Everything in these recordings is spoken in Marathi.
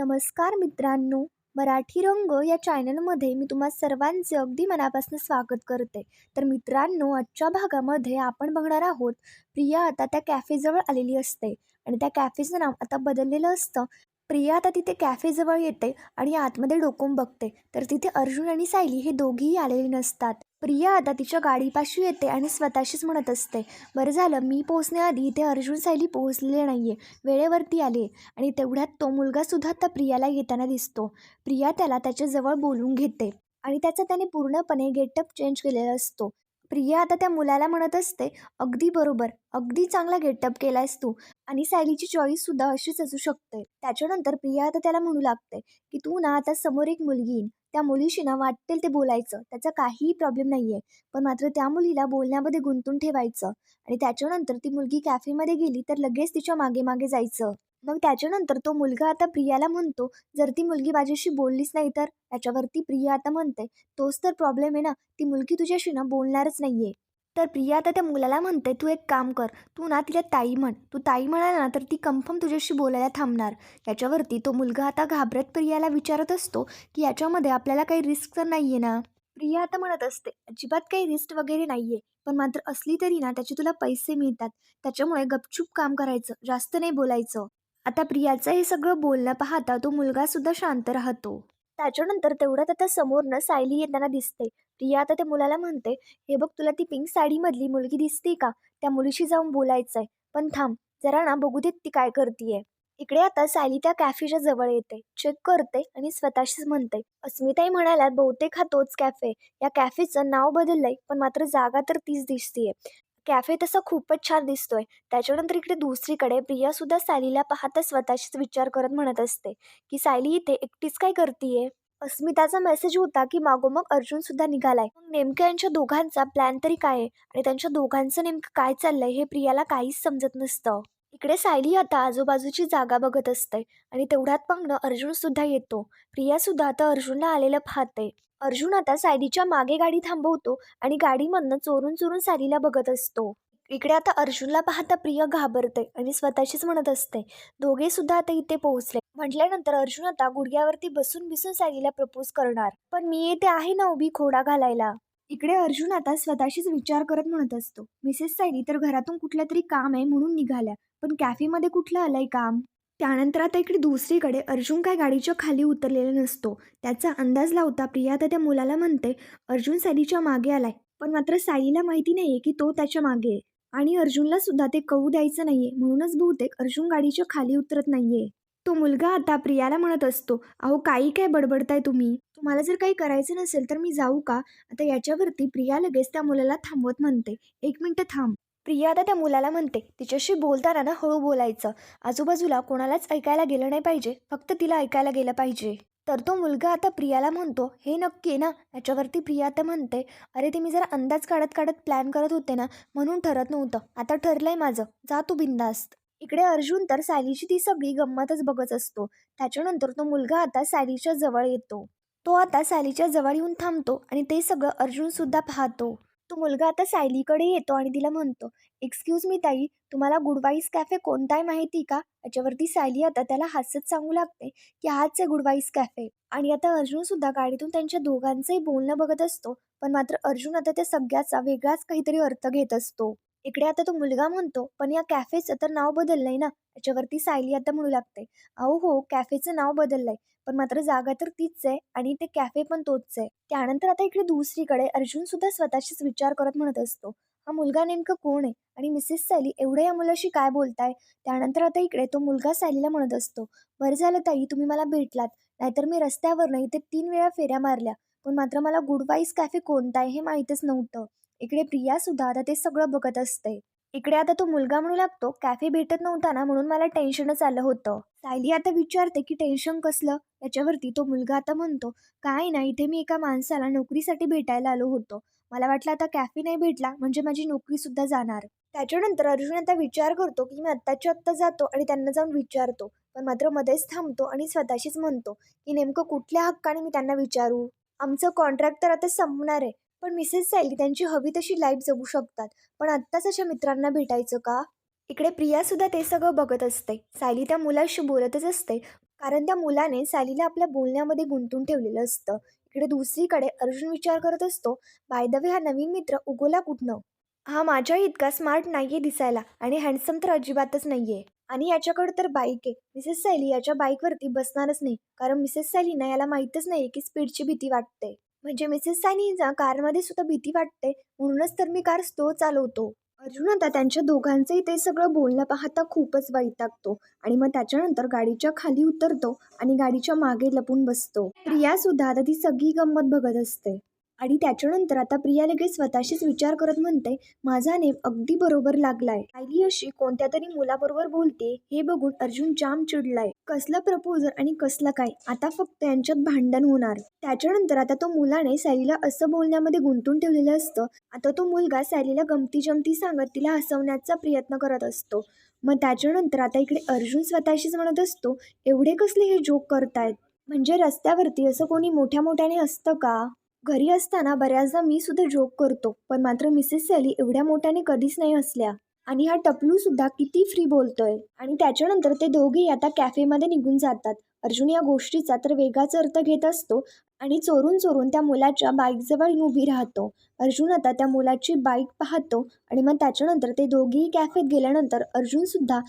नमस्कार मित्रांनो मराठी रंग या चॅनलमध्ये मी तुम्हा सर्वांचे अगदी मनापासून स्वागत करते. तर मित्रांनो आजच्या भागामध्ये आपण बघणार आहोत प्रिया आता त्या कॅफेजवळ आलेली असते आणि त्या कॅफेचं नाव आता बदललेलं असतं. प्रिया आता तिथे कॅफेजवळ येते आणि आतमध्ये डोकून बघते. तर तिथे अर्जुन आणि सायली हे दोघीही आलेले नसतात. प्रिया आता तिच्या गाडीपाशी येते आणि स्वतःशीच म्हणत असते बरं झालं मी पोहोचण्याआधी इथे अर्जुन सायली पोहोचलेले नाही आहे वेळेवरती आले. आणि तेवढ्यात तो मुलगासुद्धा आता प्रियाला येताना दिसतो. प्रिया त्याला त्याच्याजवळ बोलून घेते आणि त्याचा त्याने पूर्णपणे गेटअप चेंज केलेला असतो. प्रिया आता त्या मुलाला म्हणत असते अगदी बरोबर अगदी चांगला गेटअप केलायस तू. आणि सायलीची चॉईससुद्धा अशीच असू शकते. त्याच्यानंतर प्रिया आता त्याला म्हणू लागते की तू ना आता समोर एक मुलगी येईन. त्या मुलीशी ना वाटेल ते बोलायचं. त्याचा काहीही प्रॉब्लेम नाही आहे पण मात्र त्या मुलीला बोलण्यामध्ये गुंतून ठेवायचं. आणि त्याच्यानंतर ती मुलगी कॅफेमध्ये गेली तर लगेच तिच्यामागे मागे जायचं. मग त्याच्यानंतर तो मुलगा आता प्रियाला म्हणतो जर ती मुलगी माझ्याशी बोललीच नाही तर? याच्यावरती प्रिया आता म्हणते तोच तर प्रॉब्लेम आहे ना ती मुलगी तुझ्याशी ना बोलणारच नाही आहे तर प्रिया आता त्या मुलाला म्हणते तू एक काम कर तू ना तिला ताई म्हण तू ताई म्हणाला ना तर ती कन्फर्म तुझ्याशी बोलायला थांबणार. याच्यावरती तो मुलगा आता घाबरत प्रियाला विचारत असतो की याच्यामध्ये आपल्याला काही रिस्क तर नाही आहे ना? प्रिया आता म्हणत असते अजिबात काही रिस्क वगैरे नाही आहे पण मात्र असली तरी ना त्याचे तुला पैसे मिळतात त्याच्यामुळे गपचूप काम करायचं जास्त नाही बोलायचं. आता प्रियाचं हे सगळं बोलणं पाहता तो मुलगासुद्धा शांत राहतो. त्याच्यानंतर तेवढ्यात आता समोरनं सायली येताना दिसते. प्रिया आता त्या मुलाला म्हणते हे बघ तुला ती पिंक साडीमधली मुलगी दिसते का? त्या मुलीशी जाऊन बोलायचंय. पण थांब जरा ना बघू देत ती काय करतीये. इकडे आता सायली त्या कॅफेच्या जवळ येते. चेक करते आणि स्वतःशीच म्हणते अस्मिताई म्हणाल्या बहुतेक हा तोच कॅफे. या कॅफेचं नाव बदललंय पण मात्र जागा तर तीच दिसतीये. कॅफे तसा खूपच छान दिसतोय. त्याच्यानंतर इकडे दुसरीकडे प्रिया सुद्धा सायलीला पाहता स्वतःशीच विचार करत म्हणत असते की सायली इथे एकटीच काय करतीये? अस्मिताचा मेसेज होता की मागोमाग अर्जुन सुद्धा निघालाय. नेमकं यांच्या दोघांचा प्लॅन तरी काय आहे? आणि त्यांच्या दोघांचं नेमकं काय चाललंय हे प्रियाला काहीच समजत नसतं. इकडे सायली आता आजूबाजूची जागा बघत असते आणि तेवढ्यात पाहणं अर्जुन सुद्धा येतो. प्रिया सुद्धा आता अर्जुनला आलेलं पाहते. अर्जुन आता सायलीच्या मागे गाडी थांबवतो आणि गाडीमधनं चोरून चोरून सायलीला बघत असतो. इकडे आता अर्जुनला पाहता प्रिया घाबरते आणि स्वतःशीच म्हणत असते दोघे सुद्धा आता इथे पोहोचले. म्हटल्यानंतर अर्जुन आता गुडघ्यावरती बसून बिसून सायलीला प्रपोज करणार पण मी येते आहे ना उभी खोडा घालायला. इकडे अर्जुन आता स्वतःशीच विचार करत म्हणत असतो मिसेस सायली तर घरातून कुठलं तरी काम आहे म्हणून निघाल्या पण कॅफेमध्ये कुठलं आलंय काम? त्यानंतर आता इकडे दुसरीकडे अर्जुन काय गाडीच्या खाली उतरलेला नसतो. त्याचा अंदाज लावता प्रिया आता त्या मुलाला म्हणते अर्जुन सायलीच्या मागे आलाय पण मात्र सायलीला माहिती नाहीये की तो त्याच्यामागे आहे आणि अर्जुनला सुद्धा ते कळू द्यायचं नाहीये. म्हणूनच बहुतेक अर्जुन गाडीच्या खाली उतरत नाहीये. तो मुलगा आता प्रियाला म्हणत असतो अहो काही काय बडबडताय तुम्ही? तुम्हाला जर काही करायचं नसेल तर मी जाऊ का? आता याच्यावरती प्रिया लगेच त्या मुलाला थांबवत म्हणते एक मिनटं थांब. प्रिया आता त्या मुलाला म्हणते तिच्याशी बोलताना ना हळू बोलायचं. आजूबाजूला कोणालाच ऐकायला गेलं नाही पाहिजे. फक्त तिला ऐकायला गेलं पाहिजे. तर तो मुलगा आता प्रियाला म्हणतो हे नक्की ना. याच्यावरती प्रिया आता म्हणते अरे ते मी जरा अंदाज काढत काढत प्लॅन करत होते ना म्हणून ठरत नव्हतं. आता ठरलंय माझं. जा तू बिंदास्त इकडे अर्जुन तर सायलीची ती सगळी गंमतच बघत असतो. त्याच्यानंतर तो मुलगा आता सायलीच्या जवळ येतो. तो आता सायलीच्या जवळ येऊन थांबतो आणि ते सगळं अर्जुनसुद्धा पाहतो. तो मुलगा आता सायलीकडे येतो आणि तिला म्हणतो एक्सक्यूज मी ताई तुम्हाला गुडवाईस कॅफे कोणता आहे माहिती का? याच्यावरती सायली आता त्याला हसत सांगू लागते की हाच आहे गुडवाईस कॅफे. आणि आता अर्जुन सुद्धा गाडीतून त्यांच्या दोघांचंही बोलणं बघत असतो पण मात्र अर्जुन आता त्या सगळ्याचा वेगळाच काहीतरी अर्थ घेत असतो. इकडे आता तो मुलगा म्हणतो पण या कॅफेचं तर नाव बदललंय ना याच्यावरती सायली आता म्हणू लागते. अहो हो कॅफेचं नाव बदललंय. पण मात्र जागा तर तीच आहे आणि ते कॅफे पण तोच आहे. त्यानंतर आता इकडे दुसरीकडे अर्जुन सुद्धा स्वतःशीच विचार करत म्हणत असतो. हा मुलगा नेमकं कोण आहे आणि मिसेस सॅली एवढं या मुलाशी काय बोलताय? त्यानंतर आता इकडे तो मुलगा सॅलीला म्हणत असतो बरं झालं ताई तुम्ही मला भेटलात. नाहीतर मी रस्त्यावर नाही इथे तीन वेळा फेऱ्या मारल्या. पण मात्र मला गुडवाईज कॅफे कोणता आहे हे माहीतच नव्हतं. इकडे प्रिया सुद्धा आता ते सगळं बघत असते. इकडे आता तो मुलगा म्हणू लागतो कॅफे भेटत नव्हता ना म्हणून मला टेन्शनच आलं होतं. सायली आता विचारते की टेन्शन कसलं? याच्यावरती तो मुलगा आता म्हणतो काय ना इथे मी एका माणसाला नोकरीसाठी भेटायला आलो होतो. मला वाटलं आता कॅफे नाही भेटला म्हणजे माझी नोकरी सुद्धा जाणार. त्याच्यानंतर अर्जुन आता विचार करतो की मी आत्ताच्या आत्ता जातो आणि त्यांना जाऊन विचारतो. पण मात्र मध्येच थांबतो आणि स्वतःशीच म्हणतो की नेमकं कुठल्या हक्काने मी त्यांना विचारू? आमचं कॉन्ट्रॅक्ट तर आता संपणार आहे. पण मिसेस सॅली त्यांची हवी तशी लाईफ जगू शकतात. पण आत्ताच अशा मित्रांना भेटायचं का? इकडे प्रिया सुद्धा ते सगळं बघत असते. सायली त्या मुलाशी बोलतच असते. कारण त्या मुलाने सायलीला आपल्या बोलण्यामध्ये गुंतून ठेवलेलं असतं. इकडे दुसरीकडे अर्जुन विचार करत असतो बाय द वे हा नवीन मित्र उगोला कुठनं? हा माझ्या इतका स्मार्ट नाहीये दिसायला आणि हँडसम तर अजिबातच नाहीये. आणि याच्याकडे तर बाईक आहे. मिसेस सायली याच्या बाईकवरती बसणारच नाही. कारण मिसेस सायलीना याला माहीतच नाही की स्पीडची भीती वाटते. म्हणजे मिसेस सायलींना कारमध्ये सुद्धा भीती वाटते. म्हणूनच तर मी कार स्लो चालवतो. अर्जुन आता त्यांच्या दोघांचंही ते सगळं बोलणं पाहता खूपच वैतागतो. आणि मग त्याच्यानंतर गाडीच्या खाली उतरतो आणि गाडीच्या मागे लपून बसतो. प्रिया सुद्धा आता ती सगळी गंमत बघत असते. आणि त्याच्यानंतर आता प्रिया लगेच स्वतःशीच विचार करत म्हणते माझा नेम अगदी बरोबर लागलाय. आयली अशी कोणत्या तरी मुलाबरोबर बोलते हे बघून अर्जुन जाम चिडलाय. कसलं प्रपोजल आणि कसलं काय? आता फक्त यांच्यात भांडण होणार. त्याच्यानंतर आता तो मुलाने सॅलीला असं बोलण्यामध्ये गुंतून ठेवलेलं असतं. आता तो मुलगा सॅलीला गमती जमती सांगत तिला हसवण्याचा प्रयत्न करत असतो. मग त्याच्यानंतर आता इकडे अर्जुन स्वतःशीच म्हणत असतो एवढे कसले हे जोक करतायत? म्हणजे रस्त्यावरती असं कोणी मोठ्या मोठ्याने असतं का? घरी असताना बऱ्याचदा मी सुद्धा जोक करतो पण मात्र मिसेस सॅली एवढ्या मोठ्याने कधीच नाही असल्या आणि हा टपलू सुद्धा किती फ्री बोलतोय. आणि त्याच्यानंतर ते दोघेही आता कॅफेमध्ये निघून जातात. अर्जुन या गोष्टीचा तर वेगाच अर्थ घेत असतो आणि चोरून चोरून त्या मुलाच्या बाईकजवळ उभी राहतो. अर्जुन आता त्या मुलाची बाईक पाहतो आणि मग त्याच्यानंतर ते दोघेही कॅफेत गेल्यानंतर अर्जुनसुद्धा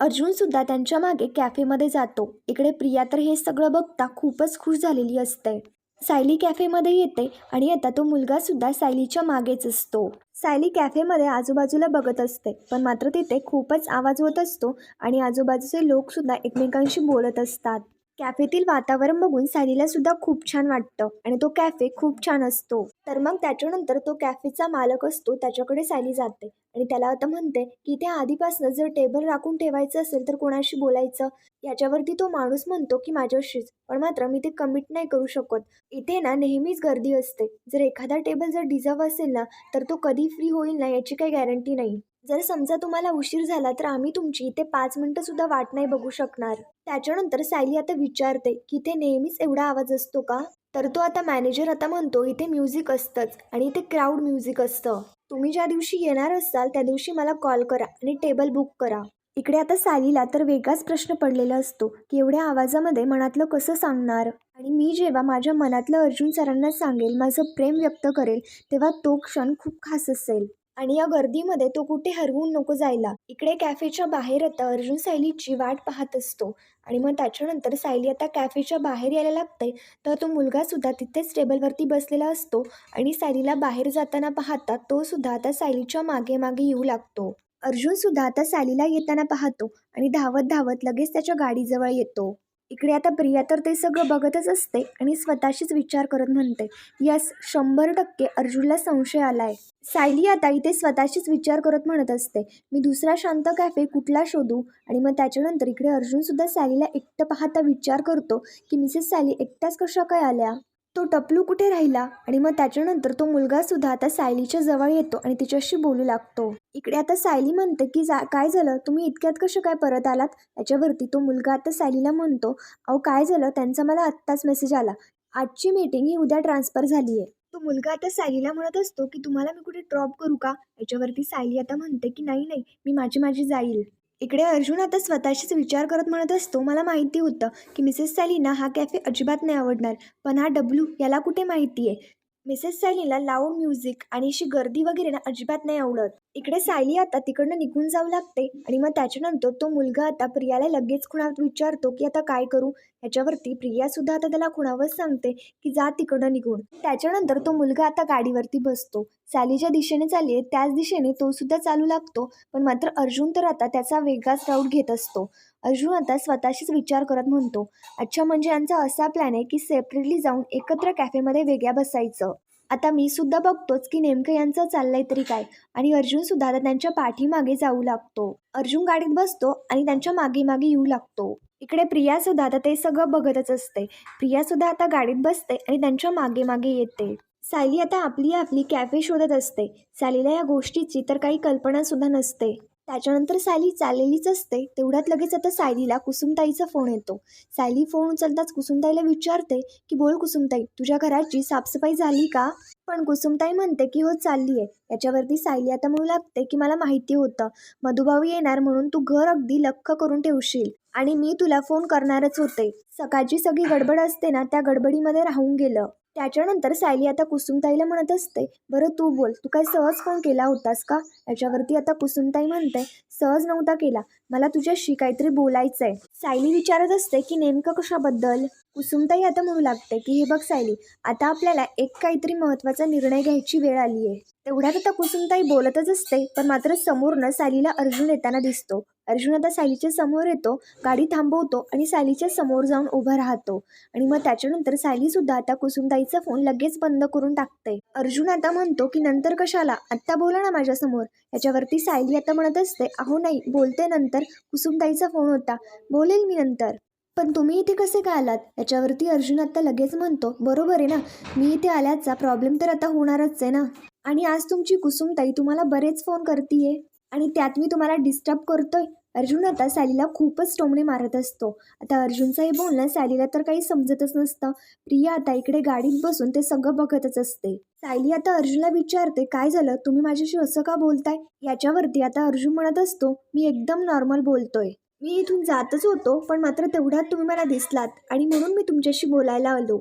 अर्जुनसुद्धा त्यांच्या मागे कॅफेमध्ये जातो. इकडे प्रिया तर हे सगळं बघता खूपच खुश झालेली असते. सायली कॅफेमध्ये येते आणि आता तो मुलगासुद्धा सायलीच्या मागेच असतो. सायली कॅफेमध्ये आजूबाजूला बघत असते पण मात्र तिथे खूपच आवाज होत असतो आणि आजूबाजूचे लोकसुद्धा एकमेकांशी बोलत असतात. कॅफेतील वातावरण बघून सायलीला सुद्धा खूप छान वाटतं आणि तो कॅफे खूप छान असतो. तर मग त्याच्यानंतर तो कॅफेचा मालक असतो त्याच्याकडे सायली जाते आणि त्याला आता म्हणते की त्या आधीपासून जर टेबल राखून ठेवायचं असेल तर कोणाशी बोलायचं? याच्यावरती तो माणूस म्हणतो की माझ्याशीच पण मात्र मी ते कमिट नाही करू शकत. इथे ना नेहमीच गर्दी असते. जर एखादा टेबल जर डिझर्व असेल ना तर तो कधी फ्री होईल ना याची काही गॅरंटी नाही. जर समजा तुम्हाला उशीर झाला तर आम्ही तुमची इथे पाच मिनटं सुद्धा वाट नाही बघू शकणार. त्याच्यानंतर सायली आता विचारते की इथे नेहमीच एवढा आवाज असतो का? तर तो आता मॅनेजर आता म्हणतो इथे म्युझिक असतंच आणि इथे क्राऊड म्युझिक असतं. तुम्ही ज्या दिवशी येणार असाल त्या दिवशी मला कॉल करा आणि टेबल बुक करा. इकडे आता सालीला तर वेगळाच प्रश्न पडलेला असतो की एवढ्या आवाजामध्ये मनातलं कसं सांगणार? आणि मी जेव्हा माझ्या मनातलं अर्जुन सरांना सांगेल माझं प्रेम व्यक्त करेल तेव्हा तो क्षण खूप खास असेल. आणि या गर्दीमध्ये तो कुठे हरवून नको जायला. इकडे कॅफेच्या बाहेर आता अर्जुन सायलीची वाट पाहत असतो. आणि मग त्याच्यानंतर सायली आता कॅफेच्या बाहेर यायला लागते. तर तो मुलगा सुद्धा तिथेच टेबलवरती बसलेला असतो. आणि सायलीला बाहेर जाताना पाहता तो सुद्धा आता सायलीच्या मागे मागे येऊ लागतो. अर्जुन सुद्धा आता सायलीला येताना पाहतो आणि धावत धावत लगेच त्याच्या गाडीजवळ येतो. इकडे आता प्रिया तर ते सगळं बघतच असते आणि स्वतःशीच विचार करत म्हणते यस शंभर टक्के अर्जुनला संशय आलाय. सायली आता इथे स्वतःशीच विचार करत म्हणत असते मी दुसरा शांत कॅफे कुठला शोधू? आणि मग त्याच्यानंतर इकडे अर्जुनसुद्धा सायलीला एकटं पाहता विचार करतो की मिसेस सायली एकट्याच कशा काय आल्या? तो टपलू कुठे राहिला आणि मग त्याच्यानंतर तो मुलगा सुद्धा आता सायलीच्या जवळ येतो आणि तिच्याशी बोलू लागतो. इकडे आता सायली म्हणते की जा काय झालं? तुम्ही इतक्यात कसं काय परत आलात? याच्यावरती तो मुलगा आता सायलीला म्हणतो अहो काय झालं? त्यांचा मला आत्ताच मेसेज आला. आजची मीटिंग ही उद्या ट्रान्सफर झाली आहे तो मुलगा आता सायलीला म्हणत असतो की तुम्हाला मी कुठे ड्रॉप करू का? याच्यावरती सायली आता म्हणते की नाही नाही. मी माझी माझी जाईल. इकडे अर्जुन आता स्वतःशीच विचार करत म्हणत असतो मला माहिती होतं की मिसेस सॅलीना हा कॅफे अजिबात नाही आवडणार पण हा डब्ल्यू याला कुठे माहिती आहे मिसेस सॅलीला लाऊड म्युझिक आणि अशी गर्दी वगैरे ना अजिबात नाही आवडत. इकडे सायली आता तिकडनं निघून जाऊ लागते आणि मग त्याच्यानंतर तो मुलगा आता प्रियाला लगेच खुणात विचारतो की आता काय करू? ह्याच्यावरती प्रिया सुद्धा आता त्याला खुणावर सांगते की जा तिकडं निघून. त्याच्यानंतर तो मुलगा आता गाडीवरती बसतो. सालीच्या दिशेने चालली आहे त्याच दिशेने तो सुद्धा चालू लागतो. पण मात्र अर्जुन तर आता त्याचा वेगळाच राऊट घेत असतो. अर्जुन आता स्वतःशीच विचार करत म्हणतो अच्छा म्हणजे यांचा असा प्लॅन आहे की सेपरेटली जाऊन एकत्र कॅफेमध्ये वेगळ्या बसायचं. आता मी सुद्धा बघतोच की नेमकं यांचं चाललंय तरी काय. आणि अर्जुन सुद्धा आता त्यांच्या पाठीमागे जाऊ लागतो. अर्जुन गाडीत बसतो आणि त्यांच्या मागे मागे येऊ लागतो. इकडे प्रिया सुद्धा आता ते सगळं बघतच असते. प्रिया सुद्धा आता गाडीत बसते आणि त्यांच्या मागे मागे येते. सायली आता आपली आपली कॅफे शोधत असते. सायलीला या गोष्टीची तर काही कल्पना सुद्धा नसते. त्याच्यानंतर सायली चाललेलीच असते. तेवढ्यात लगेच आता सायलीला कुसुमताईचा फोन येतो. सायली फोन उचलताच कुसुमताईला विचारते की बोल कुसुमताई तुझ्या घराची साफसफाई झाली का? पण कुसुमताई म्हणते की हो चालली आहे याच्यावरती सायली आता म्हणू लागते की मला माहिती होतं. मधुभाऊ येणार म्हणून तू घर अगदी लख्ख करून ठेवशील आणि मी तुला फोन करणारच होते. सकाळची सगळी गडबड असते ना त्या गडबडीमध्ये राहून गेलं. त्याच्यानंतर सायली आता कुसुमताईला म्हणत असते बरं तू बोल तू काय सहज फोन केला होतास का? याच्यावरती आता कुसुमताई म्हणते सहज नव्हता केला मला तुझ्याशी काहीतरी बोलायचं आहे सायली विचारत असते की नेमकं कशाबद्दल? कुसुमताई आता म्हणू लागते की हे बघ सायली आता आपल्याला एक काहीतरी महत्त्वाचा निर्णय घ्यायची वेळ आली आहे तेवढ्यात आता कुसुमताई बोलतच असते पण मात्र समोरनं सायलीला अर्जुन येताना दिसतो. अर्जुन आता सायलीच्या समोर येतो गाडी थांबवतो आणि सायलीच्या समोर जाऊन उभा राहतो. आणि मग त्याच्यानंतर सायलीसुद्धा आता कुसुमताईचा फोन लगेच बंद करून टाकते. अर्जुन आता म्हणतो की नंतर कशाला? आत्ता बोला ना माझ्यासमोर याच्यावरती सायली आता म्हणत असते अहो नाही बोलते नंतर. कुसुमताईचा फोन होता बोलेल मी नंतर. पण तुम्ही इथे कसे काय आलात? याच्यावरती अर्जुन आता लगेच म्हणतो बरोबर आहे ना मी इथे आल्याचा प्रॉब्लेम तर आता होणारच आहे ना. आणि आज तुमची कुसुमताई तुम्हाला बरेच फोन करतीये. आणि त्यात मी तुम्हाला डिस्टर्ब करतोय. अर्जुन आता सॅलीला खूपच टोमणे मारत असतो. आता अर्जुनचं हे बोलणं सॅलीला तर काही समजतच नसतं. प्रिया आता इकडे गाडीत बसून ते सगळं बघतच असते. सायली आता अर्जुनला विचारते काय झालं? तुम्ही माझ्याशी असं का बोलताय? याच्यावरती आता अर्जुन म्हणत असतो मी एकदम नॉर्मल बोलतोय. मी इथून जातच होतो पण मात्र तेवढ्यात तुम्ही मला दिसलात आणि म्हणून मी तुमच्याशी बोलायला आलो.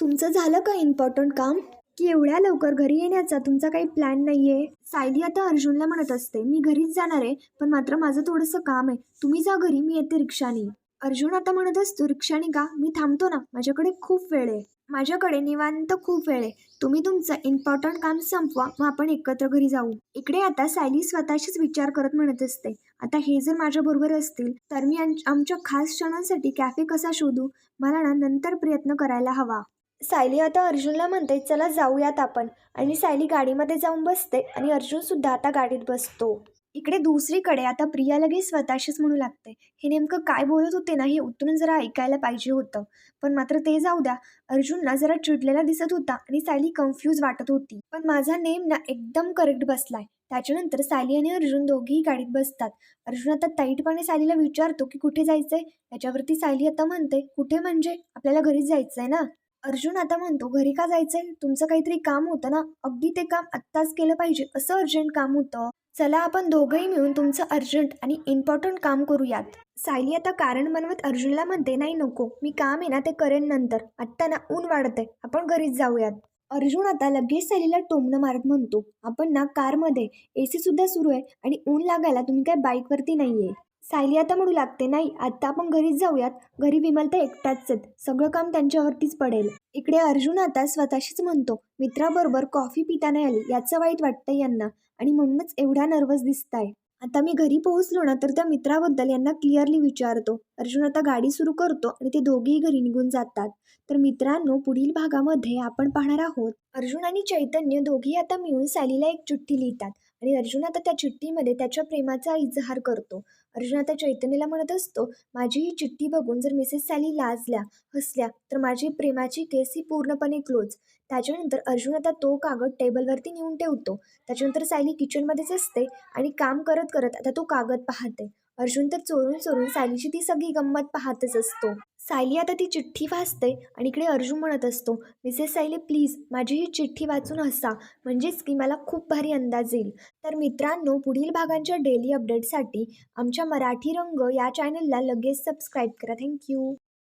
तुमचं झालं का इम्पॉर्टंट काम? की एवढ्या लवकर घरी येण्याचा तुमचा काही प्लॅन नाही आहे सायली आता अर्जुनला म्हणत असते मी घरीच जाणार आहे पण मात्र माझं थोडंसं काम आहे. तुम्ही जा घरी मी येते रिक्षानी. अर्जुन आता म्हणत असतो रिक्षानी का? मी थांबतो ना. माझ्याकडे खूप वेळ आहे. माझ्याकडे निवांत खूप वेळ आहे. तुम्ही तुमचं इम्पॉर्टंट काम संपवा. मग आपण एकत्र घरी जाऊ. इकडे आता सायली स्वतःशीच विचार करत म्हणत असते आता हे जर माझ्याबरोबर असतील तर मी आम- आमच्या खास क्षणांसाठी कॅफे कसा शोधू? मला ना नंतर प्रयत्न करायला हवा. सायली आता अर्जुनला म्हणते चला जाऊयात आपण. आणि सायली गाडीमध्ये जाऊन बसते आणि अर्जुन सुद्धा आता गाडीत बसतो. इकडे दुसरीकडे आता प्रिया लगेच स्वतःशीच म्हणू लागते. हे नेमकं काय बोलत होते ना हे उतरून जरा ऐकायला पाहिजे होतं. पण मात्र ते जाऊ द्या. अर्जुनला जरा चिडलेला दिसत होता आणि सायली कन्फ्यूज वाटत होती. पण माझा नेम ना एकदम करेक्ट बसलाय. त्याच्यानंतर सायली आणि अर्जुन दोघेही गाडीत बसतात. अर्जुन आता ताईटपणे सायलीला विचारतो की कुठे जायचंय? याच्यावरती सायली आता म्हणते कुठे म्हणजे? आपल्याला घरीच जायचंय ना? अर्जुन आता म्हणतो घरी का जायचंय? तुमचं काहीतरी काम होतं ना? अगदी ते काम आत्ताच केलं पाहिजे. असं अर्जंट काम होतं. चला आपण दोघंही मिळून तुमचं अर्जंट आणि इम्पॉर्टंट काम करूयात. सायली आता कारण बनवत अर्जुनला म्हणते नाही नको. मी काम आहे ना ते करेन नंतर. आत्ता ना ऊन वाढतंय. आपण घरीच जाऊयात. अर्जुन आता लगेच सायलीला टोमणं मारत म्हणतो आपण ना कारमध्ये. ए सी सुद्धा सुरू आहे आणि ऊन लागायला तुम्ही काय बाईकवरती नाही आहे सायली आता म्हणू लागते नाही आत्ता आपण घरीच जाऊयात. घरी विमल तर एकटाच आहेत. सगळं काम त्यांच्यावरतीच पडेल. इकडे अर्जुन आता स्वतःशीच म्हणतो मित्राबरोबर कॉफी पिता नाही आली याचं वाईट वाटतं यांना. आणि म्हणूनच एवढा नर्वस दिसताय. आता मी घरी पोहोचलो ना तर त्या मित्राबद्दल यांना क्लिअरली विचारतो. अर्जुन आता गाडी सुरू करतो आणि ते दोघेही घरी निघून जातात. तर मित्रांनो पुढील भागामध्ये आपण पाहणार आहोत अर्जुन आणि चैतन्य दोघेही आता मिळून सॅलीला एक चिठ्ठी लिहितात. आणि अर्जुन आता त्या चिठ्ठीमध्ये त्याच्या प्रेमाचा इजहार करतो. अर्जुन आता चैतन्यला म्हणत असतो माझी ही चिठ्ठी बघून जर मिसेस सॅली लाजल्या हसल्या तर माझी प्रेमाची केस ही पूर्णपणे क्लोज त्याच्यानंतर अर्जुन आता तो कागद टेबलवरती नेऊन ठेवतो. त्याच्यानंतर सायली किचनमध्येच असते आणि काम करत करत आता तो कागद पाहते. अर्जुन तर चोरून चोरून सायलीची ती सगळी गंमत पाहतच असतो. सायली आता ती चिठ्ठी वाचते आणि इकडे अर्जुन म्हणत असतो मिसेस सायली प्लीज माझी ही चिठ्ठी वाचून हसा. म्हणजेच की मला खूप भारी अंदाज येईल. तर मित्रांनो पुढील भागांच्या डेली अपडेटसाठी आमच्या मराठी रंग या चॅनलला लगेच सबस्क्राईब करा. थँक्यू